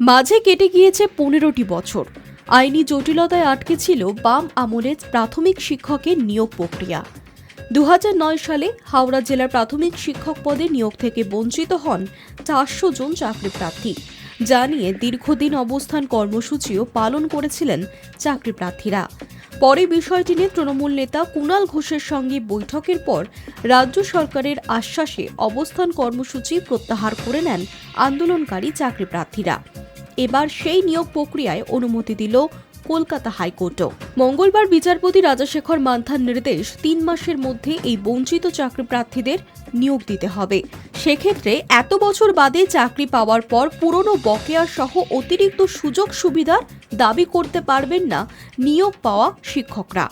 মাঝে কেটে গিয়েছে পনেরোটি বছর। আইনি জটিলতায় আটকে ছিল বাম আমলের প্রাথমিক শিক্ষকের নিয়োগ প্রক্রিয়া। দু হাজার নয় সালে হাওড়া জেলার প্রাথমিক শিক্ষক পদে নিয়োগ থেকে বঞ্চিত হন চারশো জন চাকরি প্রার্থী যা নিয়ে দীর্ঘদিন অবস্থান কর্মসূচিও পালন করেছিলেন চাকরি প্রার্থীরা পরে বিষয়টি নিয়ে তৃণমূল নেতা কুণাল ঘোষের সঙ্গে বৈঠকের পর রাজ্য সরকারের আশ্বাসে অবস্থান কর্মসূচি প্রত্যাহার করে নেন আন্দোলনকারী চাকরি প্রার্থীরা এবার সেই নিয়োগ প্রক্রিয়ায় অনুমতি দিল কলকাতা হাইকোর্টও। মঙ্গলবার বিচারপতি রাজাশেখর মান্থার নির্দেশ তিন মাসের মধ্যে এই বঞ্চিত চাকরি প্রার্থীদের নিয়োগ দিতে হবে। সেক্ষেত্রে এত বছর বাদে চাকরি পাওয়ার পর পুরনো বকেয়া সহ অতিরিক্ত সুযোগ সুবিধার দাবি করতে পারবেন না নিয়োগ পাওয়া শিক্ষকরা।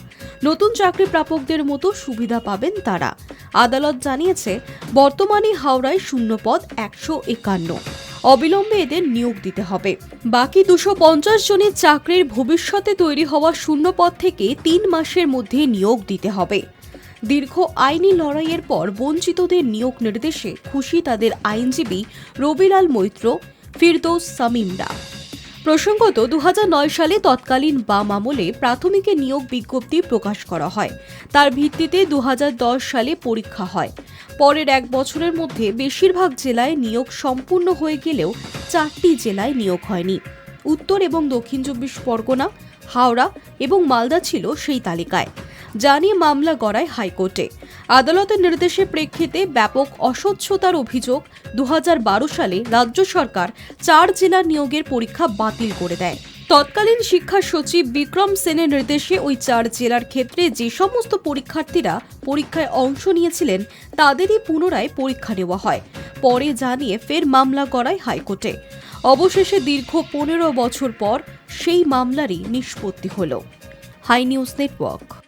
নতুন চাকরি প্রাপকদের মতো সুবিধা পাবেন তারা। আদালত জানিয়েছে, বর্তমানে হাওড়ায় শূন্যপদ একশো একান্ন। অবিলম্বে এদের নিয়োগ দিতে হবে। বাকি দুশো পঞ্চাশ জনের চাকরির ভবিষ্যতে তৈরি হওয়া শূন্যপদ থেকে তিন মাসের মধ্যে নিয়োগ দিতে হবে। দীর্ঘ আইনি লড়াইয়ের পর বঞ্চিতদের নিয়োগ নির্দেশে খুশি তাদের আইনজীবী রবিলাল মৈত্র, ফিরদৌস সামিমরা। প্রসঙ্গত দু হাজার নয় সালে তৎকালীন বাম আমলে প্রাথমিকে নিয়োগ বিজ্ঞপ্তি প্রকাশ করা হয়। তার ভিত্তিতে দু হাজার দশ সালে পরীক্ষা হয়। পরের এক বছরের মধ্যে বেশিরভাগ জেলায় নিয়োগ সম্পূর্ণ হয়ে গেলেও চারটি জেলায় নিয়োগ হয়নি। উত্তর এবং দক্ষিণ চব্বিশ পরগনা, হাওড়া এবং মালদা ছিল সেই তালিকায়। যা নিয়ে মামলা গড়ায় হাইকোর্টে। আদালতের নির্দেশের প্রেক্ষিতে ব্যাপক অস্বচ্ছতার অভিযোগ দু হাজার বারো সালে রাজ্য সরকার চার জেলার নিয়োগের পরীক্ষা বাতিল করে দেয়। তৎকালীন শিক্ষা সচিব বিক্রম সেনের নির্দেশে ওই চার জেলার ক্ষেত্রে যে সমস্ত পরীক্ষার্থীরা পরীক্ষায় অংশ নিয়েছিলেন, তাদেরই পুনরায় পরীক্ষা নেওয়া হয়। পরে জানিয়ে ফের মামলা করায় হাইকোর্টে। অবশেষে দীর্ঘ পনেরো বছর পর সেই মামলারই নিষ্পত্তি হল। High News Network.